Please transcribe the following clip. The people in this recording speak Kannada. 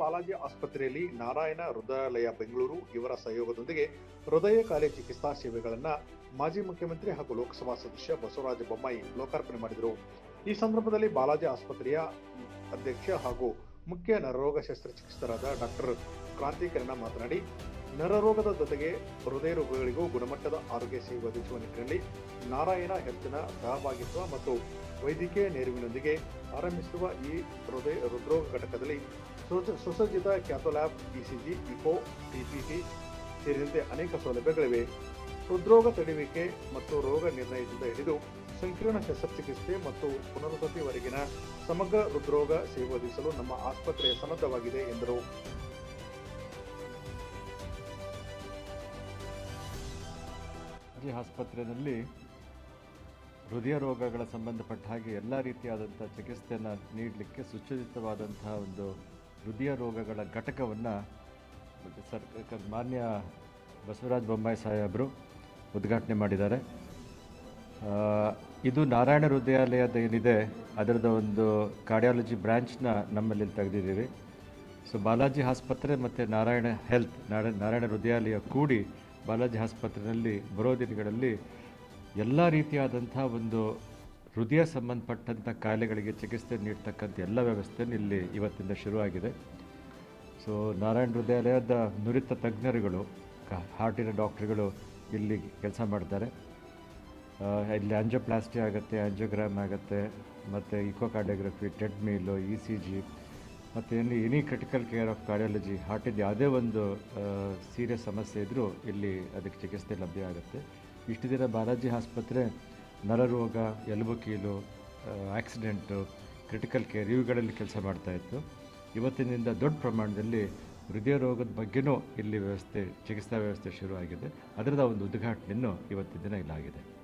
ಬಾಲಾಜಿ ಆಸ್ಪತ್ರೆಯಲ್ಲಿ ನಾರಾಯಣ ಹೃದಯಾಲಯ ಬೆಂಗಳೂರು ಇವರ ಸಹಯೋಗದೊಂದಿಗೆ ಹೃದಯ ಕಾಲೆ ಚಿಕಿತ್ಸಾ ಸೇವೆಗಳನ್ನು ಮಾಜಿ ಮುಖ್ಯಮಂತ್ರಿ ಹಾಗೂ ಲೋಕಸಭಾ ಸದಸ್ಯ ಬಸವರಾಜ ಬೊಮ್ಮಾಯಿ ಲೋಕಾರ್ಪಣೆ ಮಾಡಿದರು. ಈ ಸಂದರ್ಭದಲ್ಲಿ ಬಾಲಾಜಿ ಆಸ್ಪತ್ರೆಯ ಅಧ್ಯಕ್ಷ ಹಾಗೂ ಮುಖ್ಯ ನರರೋಗ ಶಸ್ತ್ರಚಿಕಿತ್ಸಕರಾದ ಡಾಕ್ಟರ್ ಕ್ರಾಂತಿಕರಣ ಮಾತನಾಡಿ, ನರರೋಗದ ಜೊತೆಗೆ ಹೃದಯ ರೋಗಗಳಿಗೂ ಗುಣಮಟ್ಟದ ಆರೋಗ್ಯ ಸೇವೆ ಒದಗಿಸುವ ನಿಟ್ಟಿನಲ್ಲಿ ನಾರಾಯಣ ಹೆಲ್ತ್ನ ಸಹಭಾಗಿತ್ವ ಮತ್ತು ವೈದ್ಯಕೀಯ ನೆರವಿನೊಂದಿಗೆ ಆರಂಭಿಸುವ ಈ ಹೃದಯ ಹೃದ್ರೋಗ ಘಟಕದಲ್ಲಿ ಸುಸ- ಸುಸಜ್ಜಿತ ಕ್ಯಾಥೋಲ್ಯಾಬ್, ಇಸಿಜಿ ಇಕೋ ಟಿಪಿಟಿ ಸೇರಿದಂತೆ ಅನೇಕ ಸೌಲಭ್ಯಗಳಿವೆ. ಹೃದ್ರೋಗ ತಡೆಯುವಿಕೆ ಮತ್ತು ರೋಗ ನಿರ್ಣಯದಿಂದ ಹಿಡಿದು ಸಂಕೀರ್ಣ ಶಸ್ತ್ರಚಿಕಿತ್ಸೆ ಮತ್ತು ಪುನರ್ವಸತಿವರೆಗಿನ ಸಮಗ್ರ ಹೃದ್ರೋಗ ಸೇವೆ ಒದಗಿಸಲು ನಮ್ಮ ಆಸ್ಪತ್ರೆ ಸನ್ನದ್ಧವಾಗಿದೆ, ಎಂದರು. ಆಸ್ಪತ್ರೆಯಲ್ಲಿ ಹೃದಯ ರೋಗಗಳ ಸಂಬಂಧಪಟ್ಟ ಹಾಗೆ ಎಲ್ಲ ರೀತಿಯಾದಂಥ ಚಿಕಿತ್ಸೆಯನ್ನು ನೀಡಲಿಕ್ಕೆ ಸುಸಜ್ಜಿತವಾದಂತಹ ಒಂದು ಹೃದಯ ರೋಗಗಳ ಘಟಕವನ್ನು ಸರ್ಕಾರ ಮಾನ್ಯ ಬಸವರಾಜ ಬೊಮ್ಮಾಯಿ ಸಾಹೇಬರು ಉದ್ಘಾಟನೆ ಮಾಡಿದ್ದಾರೆ. ಇದು ನಾರಾಯಣ ಹೃದಯಾಲಯದ ಏನಿದೆ, ಅದರದ ಒಂದು ಕಾರ್ಡಿಯಾಲಜಿ ಬ್ರ್ಯಾಂಚ್ನ ನಮ್ಮಲ್ಲಿ ತೆಗೆದಿದ್ದೀವಿ. ಸೊ ಬಾಲಾಜಿ ಆಸ್ಪತ್ರೆ ಮತ್ತು ನಾರಾಯಣ ಹೆಲ್ತ್ ನಾರಾಯಣ ಹೃದಯಾಲಯ ಕೂಡಿ ಬಾಲಾಜಿ ಆಸ್ಪತ್ರೆಯಲ್ಲಿ ಬರೋ ದಿನಗಳಲ್ಲಿ ಎಲ್ಲ ರೀತಿಯಾದಂಥ ಒಂದು ಹೃದಯ ಸಂಬಂಧಪಟ್ಟಂಥ ಕಾಯಿಲೆಗಳಿಗೆ ಚಿಕಿತ್ಸೆ ನೀಡ್ತಕ್ಕಂಥ ಎಲ್ಲ ವ್ಯವಸ್ಥೆಯನ್ನು ಇಲ್ಲಿ ಇವತ್ತಿಂದ ಶುರುವಾಗಿದೆ. ಸೊ ನಾರಾಯಣ ಹೃದಯಾಲಯದ ನುರಿತ ತಜ್ಞರುಗಳು ಹಾರ್ಟಿನ ಡಾಕ್ಟ್ರುಗಳು ಇಲ್ಲಿ ಕೆಲಸ ಮಾಡ್ತಾರೆ. ಇಲ್ಲಿ ಆಂಜಿಯೋಪ್ಲಾಸ್ಟಿ ಆಗುತ್ತೆ, ಆಂಜಿಯೋಗ್ರಾಮ್ ಆಗುತ್ತೆ, ಮತ್ತು ಇಕೋಕಾರ್ಡಿಯೋಗ್ರಫಿ ಮೀಲು ಇ ಸಿ ಜಿ ಮತ್ತು any any critical care of cardiology ಹಾರ್ಟಿದ್ದು ಯಾವುದೇ ಒಂದು ಸೀರಿಯಸ್ ಸಮಸ್ಯೆ ಇದ್ದರೂ ಇಲ್ಲಿ ಅದಕ್ಕೆ ಚಿಕಿತ್ಸೆ ಲಭ್ಯ ಆಗುತ್ತೆ. ಇಷ್ಟು ದಿನ ಬಾಲಾಜಿ ಆಸ್ಪತ್ರೆ ನರರೋಗ ಎಲುಬು ಕೀಲು ಆಕ್ಸಿಡೆಂಟು ಕ್ರಿಟಿಕಲ್ ಕೇರ್ ಇವುಗಳಲ್ಲಿ ಕೆಲಸ ಮಾಡ್ತಾಯಿತ್ತು ಇವತ್ತಿನಿಂದ ದೊಡ್ಡ ಪ್ರಮಾಣದಲ್ಲಿ ಹೃದಯ ರೋಗದ ಬಗ್ಗೆನೂ ಇಲ್ಲಿ ವ್ಯವಸ್ಥೆ ಚಿಕಿತ್ಸಾ ವ್ಯವಸ್ಥೆ ಶುರುವಾಗಿದೆ. ಅದರದ ಒಂದು ಉದ್ಘಾಟನೆಯನ್ನು ಇವತ್ತಿನ ದಿನ ಇಲ್ಲಾಗಿದೆ.